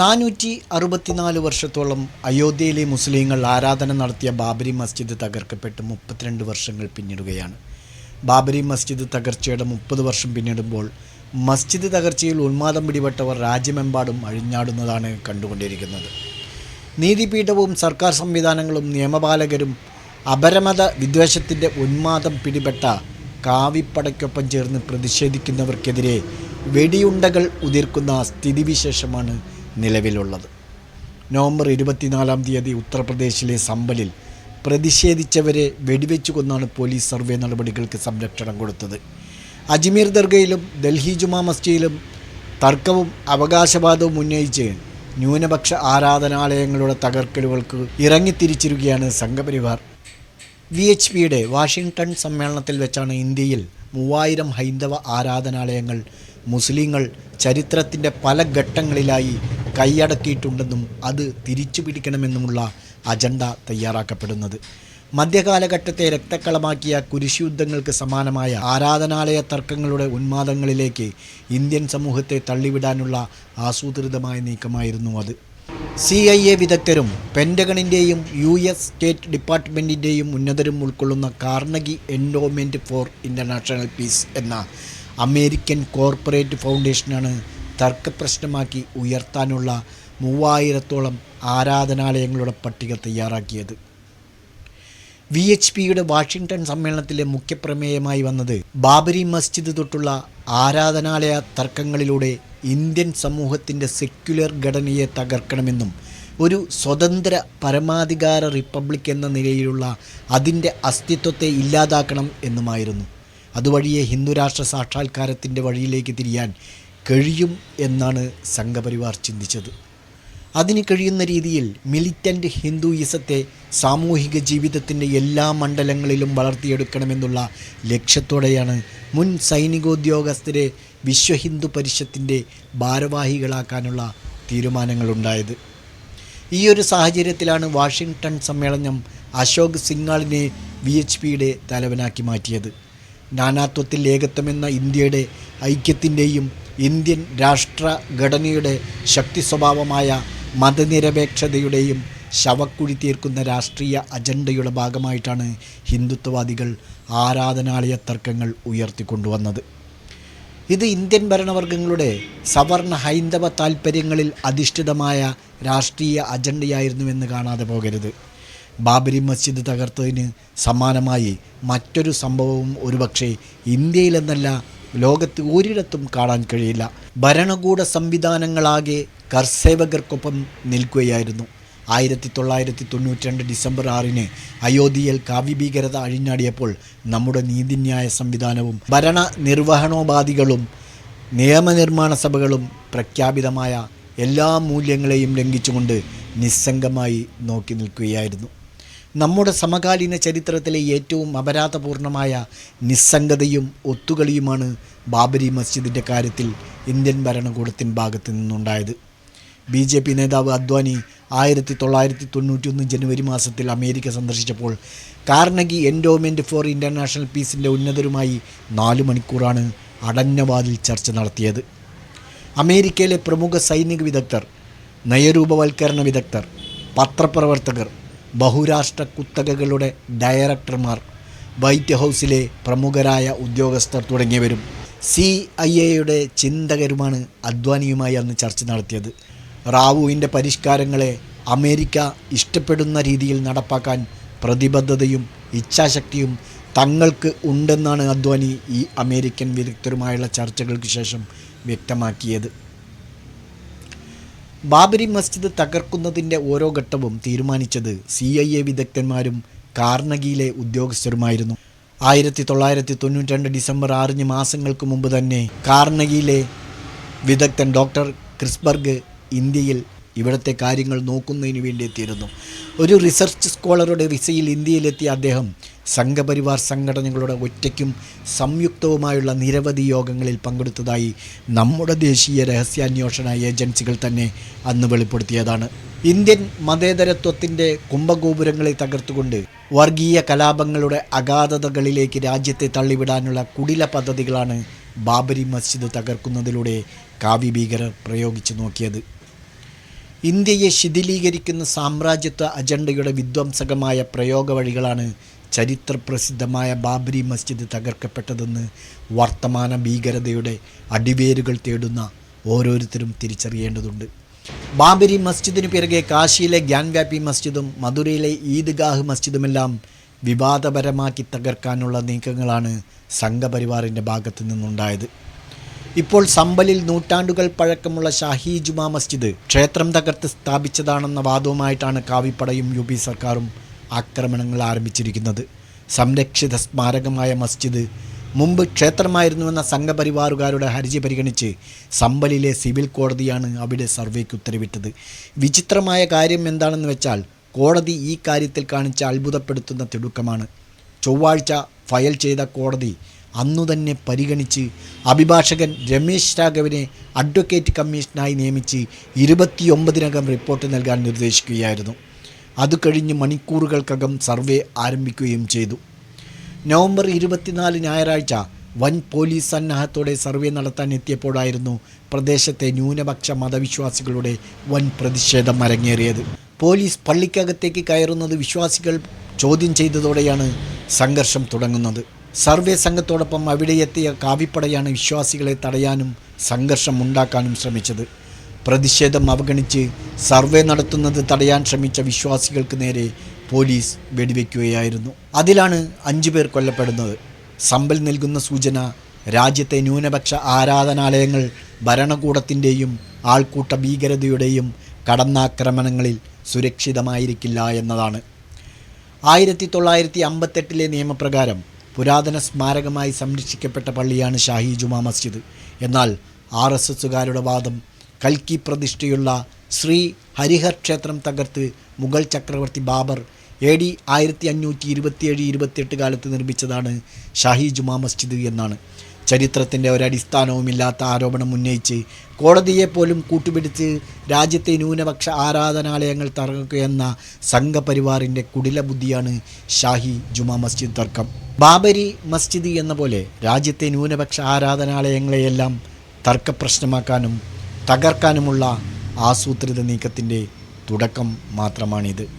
നാനൂറ്റി അറുപത്തിനാല് വർഷത്തോളം അയോധ്യയിലെ മുസ്ലിങ്ങൾ ആരാധന നടത്തിയ ബാബരി മസ്ജിദ് തകർക്കപ്പെട്ട് മുപ്പത്തിരണ്ട് വർഷങ്ങൾ പിന്നിടുകയാണ്. ബാബരി മസ്ജിദ് തകർച്ചയുടെ മുപ്പത് വർഷം പിന്നിടുമ്പോൾ മസ്ജിദ് തകർച്ചയിൽ ഉന്മാദം പിടിപെട്ടവർ രാജ്യമെമ്പാടും അഴിഞ്ഞാടുന്നതാണ് കണ്ടുകൊണ്ടിരിക്കുന്നത്. നീതിപീഠവും സർക്കാർ സംവിധാനങ്ങളും നിയമപാലകരും അപരമത വിദ്വേഷത്തിന്റെ ഉന്മാദം പിടിപെട്ട കാവിപ്പടയ്ക്കൊപ്പം ചേർന്ന് പ്രതിഷേധിക്കുന്നവർക്കെതിരെ വെടിയുണ്ടകൾ ഉതിർക്കുന്ന സ്ഥിതിവിശേഷമാണ് നിലവിലുള്ളത്. നവംബർ ഇരുപത്തിനാലാം തീയതി ഉത്തർപ്രദേശിലെ സമ്പലിൽ പ്രതിഷേധിച്ചവരെ വെടിവെച്ചു കൊന്നാണ് പോലീസ് സർവേ നടപടികൾക്ക് സംരക്ഷണം കൊടുത്തത്. അജ്മീർ ദർഗയിലും ഡൽഹി ജുമാ മസ്ജിദിലും തർക്കവും അവകാശവാദവും ഉന്നയിച്ച് ന്യൂനപക്ഷ ആരാധനാലയങ്ങളുടെ തകർക്കലുകൾക്ക് ഇറങ്ങിത്തിരിച്ചിരിക്കുകയാണ് സംഘപരിവാർ. വി എച്ച് പിയുടെ വാഷിങ്ടൺ സമ്മേളനത്തിൽ വെച്ചാണ് ഇന്ത്യയിൽ മൂവായിരം ഹൈന്ദവ ആരാധനാലയങ്ങൾ മുസ്ലിങ്ങൾ ചരിത്രത്തിന്റെ പല ഘട്ടങ്ങളിലായി കൈയടക്കിയിട്ടുണ്ടെന്നും അത് തിരിച്ചു പിടിക്കണമെന്നുമുള്ള അജണ്ട തയ്യാറാക്കപ്പെടുന്നത്. മധ്യകാലഘട്ടത്തെ രക്തക്കളമാക്കിയ കുരിശുയുദ്ധങ്ങൾക്ക് സമാനമായ ആരാധനാലയ തർക്കങ്ങളുടെ ഉന്മാദങ്ങളിലേക്ക് ഇന്ത്യൻ സമൂഹത്തെ തള്ളിവിടാനുള്ള ആസൂത്രിതമായ നീക്കമായിരുന്നു അത്. സി ഐ എ വിദഗ്ധരും പെന്റഗണിന്റെയും യു എസ് സ്റ്റേറ്റ് ഡിപ്പാർട്ട്മെന്റിന്റെയും ഉന്നതരും ഉൾക്കൊള്ളുന്ന Carnegie endowment for international peace എന്ന അമേരിക്കൻ കോർപ്പറേറ്റ് ഫൗണ്ടേഷനാണ് തർക്കപ്രശ്നമാക്കി ഉയർത്താനുള്ള മൂവായിരത്തോളം ആരാധനാലയങ്ങളുടെ പട്ടിക തയ്യാറാക്കിയത്. വി എച്ച് പിയുടെ വാഷിങ്ടൺ സമ്മേളനത്തിലെ മുഖ്യപ്രമേയമായി വന്നത് ബാബരി മസ്ജിദ് തൊട്ടുള്ള ആരാധനാലയ തർക്കങ്ങളിലൂടെ ഇന്ത്യൻ സമൂഹത്തിന്റെ സെക്യുലർ ഘടനയെ തകർക്കണമെന്നും ഒരു സ്വതന്ത്ര പരമാധികാര റിപ്പബ്ലിക് എന്ന നിലയിലുള്ള അതിന്റെ അസ്തിത്വത്തെ ഇല്ലാതാക്കണം എന്നുമായിരുന്നു. അതുവഴിയെ ഹിന്ദുരാഷ്ട്ര സാക്ഷാത്കാരത്തിന്റെ വഴിയിലേക്ക് തിരിയാൻ കഴിയും എന്നാണ് സംഘപരിവാർ ചിന്തിച്ചത്. അതിന് കഴിയുന്ന രീതിയിൽ മിലിറ്റന്റ് ഹിന്ദുയിസത്തെ സാമൂഹിക ജീവിതത്തിന്റെ എല്ലാ മണ്ഡലങ്ങളിലും വളർത്തിയെടുക്കണമെന്നുള്ള ലക്ഷ്യത്തോടെയാണ് മുൻ സൈനികോദ്യോഗസ്ഥരെ വിശ്വ ഹിന്ദു പരിഷത്തിന്റെ ഭാരവാഹികളാക്കാനുള്ള തീരുമാനങ്ങളുണ്ടായത്. ഈ ഒരു സാഹചര്യത്തിലാണ് വാഷിങ്ടൺ സമ്മേളനം അശോക് സിംഗാളിനെ വി എച്ച് പിയുടെ തലവനാക്കി മാറ്റിയത്. നാനാത്വത്തിൽ ഏകത്വമെന്ന ഇന്ത്യയുടെ ഐക്യത്തിന്റെയും ഇന്ത്യൻ രാഷ്ട്രഘടനയുടെ ശക്തി സ്വഭാവമായ മതനിരപേക്ഷതയുടെയും ശവക്കുഴി തീർക്കുന്ന രാഷ്ട്രീയ അജണ്ടയുടെ ഭാഗമായിട്ടാണ് ഹിന്ദുത്വവാദികൾ ആരാധനാലയ തർക്കങ്ങൾ ഉയർത്തിക്കൊണ്ടുവന്നത്. ഇത് ഇന്ത്യൻ ഭരണവർഗങ്ങളുടെ സവർണ ഹൈന്ദവ താൽപ്പര്യങ്ങളിൽ അധിഷ്ഠിതമായ രാഷ്ട്രീയ അജണ്ടയായിരുന്നുവെന്ന് കാണാതെ പോകരുത്. ബാബരി മസ്ജിദ് തകർത്തതിന് സമാനമായി മറ്റൊരു സംഭവവും ഒരുപക്ഷെ ഇന്ത്യയിലെന്നല്ല ലോകത്ത് ഒരിടത്തും കാണാൻ കഴിയില്ല. ഭരണകൂട സംവിധാനങ്ങളാകെ കർസേവകർക്കൊപ്പം നിൽക്കുകയായിരുന്നു. ആയിരത്തി തൊള്ളായിരത്തി തൊണ്ണൂറ്റി രണ്ട് ഡിസംബർ ആറിന് അയോധ്യയിൽ കാവ്യഭീകരത അഴിഞ്ഞാടിയപ്പോൾ നമ്മുടെ നീതിന്യായ സംവിധാനവും ഭരണ നിർവഹണോപാധികളും നിയമനിർമ്മാണ സഭകളും പ്രഖ്യാപിതമായ എല്ലാ മൂല്യങ്ങളെയും ലംഘിച്ചുകൊണ്ട് നിസ്സംഗമായി നോക്കി നിൽക്കുകയായിരുന്നു. നമ്മുടെ സമകാലീന ചരിത്രത്തിലെ ഏറ്റവും അപരാധപൂർണമായ നിസ്സംഗതയും ഒത്തുകളിയുമാണ് ബാബരി മസ്ജിദിന്റെ കാര്യത്തിൽ ഇന്ത്യൻ ഭരണകൂടത്തിൻ ഭാഗത്തു നിന്നുണ്ടായത്. ബി ജെ പി നേതാവ് അദ്വാനി ആയിരത്തി തൊള്ളായിരത്തി തൊണ്ണൂറ്റി ഒന്ന് ജനുവരി മാസത്തിൽ അമേരിക്ക സന്ദർശിച്ചപ്പോൾ കാർണഗി എൻഡോമെന്റ് ഫോർ ഇന്റർനാഷണൽ പീസിന്റെ ഉന്നതരുമായി നാല് മണിക്കൂറാണ് അടഞ്ഞവാതിൽ ചർച്ച നടത്തിയത്. അമേരിക്കയിലെ പ്രമുഖ സൈനിക വിദഗ്ധർ നയരൂപവൽക്കരണ വിദഗ്ധർ പത്രപ്രവർത്തകർ ബഹുരാഷ്ട്ര കുത്തകകളുടെ ഡയറക്ടർമാർ വൈറ്റ് ഹൗസിലെ പ്രമുഖരായ ഉദ്യോഗസ്ഥർ തുടങ്ങിയവരും സി ഐ എയുടെ ചിന്തകരുമാണ് അദ്വാനിയുമായി അന്ന് ചർച്ച നടത്തിയത്. റാവുവിന്റെ പരിഷ്കാരങ്ങളെ അമേരിക്ക ഇഷ്ടപ്പെടുന്ന രീതിയിൽ നടപ്പാക്കാൻ പ്രതിബദ്ധതയും ഇച്ഛാശക്തിയും തങ്ങൾക്ക് ഉണ്ടെന്നാണ് അദ്വാനി ഈ അമേരിക്കൻ വിദഗ്ധരുമായുള്ള ചർച്ചകൾക്ക് ശേഷം വ്യക്തമാക്കിയത്. ബാബരി മസ്ജിദ് തകർക്കുന്നതിന്റെ ഓരോ ഘട്ടവും തീരുമാനിച്ചത് സി ഐ എ വിദഗ്ധന്മാരും കാർണഗിയിലെ ഉദ്യോഗസ്ഥരുമായിരുന്നു. ആയിരത്തി തൊള്ളായിരത്തി തൊണ്ണൂറ്റി രണ്ട് ഡിസംബർ ആറിന് മാസങ്ങൾക്ക് മുമ്പ് തന്നെ കാർണഗിയിലെ വിദഗ്ധൻ ഡോക്ടർ ക്രിസ്ബർഗ് ഇന്ത്യയിൽ ഇവിടുത്തെ കാര്യങ്ങൾ നോക്കുന്നതിന് വേണ്ടി എത്തിയിരുന്നു. ഒരു റിസർച്ച് സ്കോളറുടെ വിസയിൽ ഇന്ത്യയിലെത്തിയ അദ്ദേഹം സംഘപരിവാർ സംഘടനകളുടെ ഒറ്റയ്ക്കും സംയുക്തവുമായുള്ള നിരവധി യോഗങ്ങളിൽ പങ്കെടുത്തതായി നമ്മുടെ ദേശീയ രഹസ്യാന്വേഷണ ഏജൻസികൾ തന്നെ അന്ന് വെളിപ്പെടുത്തിയതാണ്. ഇന്ത്യൻ മതേതരത്വത്തിന്റെ കുംഭഗോപുരങ്ങളെ തകർത്തുകൊണ്ട് വർഗീയ കലാപങ്ങളുടെ അഗാധതകളിലേക്ക് രാജ്യത്തെ തള്ളിവിടാനുള്ള കുടില പദ്ധതികളാണ് ബാബരി മസ്ജിദ് തകർക്കുന്നതിലൂടെ കാവ്യഭീകരർ പ്രയോഗിച്ചു നോക്കിയത്. ഇന്ത്യയെ ശിഥിലീകരിക്കുന്ന സാമ്രാജ്യത്വ അജണ്ടയുടെ വിധ്വംസകമായ പ്രയോഗ വഴികളാണ് ചരിത്രപ്രസിദ്ധമായ ബാബരി മസ്ജിദ് തകർക്കപ്പെട്ടതെന്ന് വർത്തമാന ഭീകരതയുടെ അടിവേരുകൾ തേടുന്ന ഓരോരുത്തരും തിരിച്ചറിയേണ്ടതുണ്ട്. ബാബരി മസ്ജിദിനു പിറകെ കാശിയിലെ ഗ്യാൻവ്യാപി മസ്ജിദും മധുരയിലെ ഈദ്ഗാഹ് മസ്ജിദുമെല്ലാം വിവാദപരമാക്കി തകർക്കാനുള്ള നീക്കങ്ങളാണ് സംഘപരിവാറിന്റെ ഭാഗത്തു നിന്നുണ്ടായത്. ഇപ്പോൾ സമ്പലിൽ നൂറ്റാണ്ടുകൾ പഴക്കമുള്ള ഷാഹി ജുമാ മസ്ജിദ് ക്ഷേത്രം തകർത്ത് സ്ഥാപിച്ചതാണെന്ന വാദവുമായിട്ടാണ് കാവിപ്പടയും യു സർക്കാരും ആക്രമണങ്ങൾ ആരംഭിച്ചിരിക്കുന്നത്. സംരക്ഷിത സ്മാരകമായ മസ്ജിദ് മുമ്പ് ക്ഷേത്രമായിരുന്നുവെന്ന സംഘപരിവാറുകാരുടെ ഹർജി പരിഗണിച്ച് സമ്പലിലെ സിവിൽ കോടതിയാണ് അവിടെ സർവേക്ക് ഉത്തരവിട്ടത്. വിചിത്രമായ കാര്യം എന്താണെന്ന് വെച്ചാൽ കോടതി ഈ കാര്യത്തിൽ കാണിച്ച അത്ഭുതപ്പെടുത്തുന്ന തിടുക്കമാണ്. ചൊവ്വാഴ്ച ഫയൽ ചെയ്ത കോടതി അന്നു തന്നെ പരിഗണിച്ച് അഭിഭാഷകൻ രമേശ് രാഘവനെ അഡ്വക്കേറ്റ് കമ്മീഷനായി നിയമിച്ച് ഇരുപത്തിയൊമ്പതിനകം റിപ്പോർട്ട് നൽകാൻ നിർദ്ദേശിക്കുകയായിരുന്നു. അത് കഴിഞ്ഞ് മണിക്കൂറുകൾക്കകം സർവേ ആരംഭിക്കുകയും ചെയ്തു. നവംബർ ഇരുപത്തിനാല് ഞായറാഴ്ച വൻ പോലീസ് സന്നാഹത്തോടെ സർവേ നടത്താൻ എത്തിയപ്പോഴായിരുന്നു പ്രദേശത്തെ ന്യൂനപക്ഷ മതവിശ്വാസികളുടെ വൻ പ്രതിഷേധം അരങ്ങേറിയത്. പോലീസ് പള്ളിക്കകത്തേക്ക് കയറുന്നത് വിശ്വാസികൾ ചോദ്യം ചെയ്തതോടെയാണ് സംഘർഷം തുടങ്ങുന്നത്. സർവേ സംഘത്തോടൊപ്പം അവിടെ എത്തിയ കാവിപ്പടയാണ് വിശ്വാസികളെ തടയാനും സംഘർഷം ഉണ്ടാക്കാനും ശ്രമിച്ചത്. പ്രതിഷേധം അവഗണിച്ച് സർവേ നടത്തുന്നത് തടയാൻ ശ്രമിച്ച വിശ്വാസികൾക്ക് നേരെ പോലീസ് വെടിവെക്കുകയായിരുന്നു. അതിലാണ് അഞ്ചു പേർ കൊല്ലപ്പെടുന്നത്. സമ്പൽ നൽകുന്ന സൂചന രാജ്യത്തെ ന്യൂനപക്ഷ ആരാധനാലയങ്ങൾ ഭരണകൂടത്തിന്റെയും ആൾക്കൂട്ട ഭീകരതയുടെയും കടന്നാക്രമണങ്ങളിൽ സുരക്ഷിതമായിരിക്കില്ല എന്നതാണ്. ആയിരത്തി തൊള്ളായിരത്തി അമ്പത്തെട്ടിലെ നിയമപ്രകാരം പുരാതന സ്മാരകമായി സംരക്ഷിക്കപ്പെട്ട പള്ളിയാണ് ഷാഹി ജുമാ മസ്ജിദ്. എന്നാൽ ആർ എസ് എസുകാരുടെ വാദം കൽക്കി പ്രതിഷ്ഠയുള്ള ശ്രീ ഹരിഹർ ക്ഷേത്രം തകർത്ത് മുഗൾ ചക്രവർത്തി ബാബർ എ ഡി ആയിരത്തി അഞ്ഞൂറ്റി ഇരുപത്തിയേഴ് ഇരുപത്തിയെട്ട് കാലത്ത് നിർമ്മിച്ചതാണ് ഷാഹി ജുമാ മസ്ജിദ് എന്നാണ്. ചരിത്രത്തിന്റെ ഒരടിസ്ഥാനവുമില്ലാത്ത ആരോപണം ഉന്നയിച്ച് കോടതിയെ പോലും കൂട്ടുപിടിച്ച് രാജ്യത്തെ ന്യൂനപക്ഷ ആരാധനാലയങ്ങൾ തകർക്കുകയെന്ന സംഘപരിവാറിന്റെ കുടില ബുദ്ധിയാണ് ഷാഹി ജുമാ മസ്ജിദ് തർക്കം. ബാബരി മസ്ജിദ് എന്ന പോലെ രാജ്യത്തെ ന്യൂനപക്ഷ ആരാധനാലയങ്ങളെയെല്ലാം തർക്കപ്രശ്നമാക്കാനും തകർക്കാനുമുള്ള ആസൂത്രിത നീക്കത്തിന്റെ തുടക്കം മാത്രമാണിത്.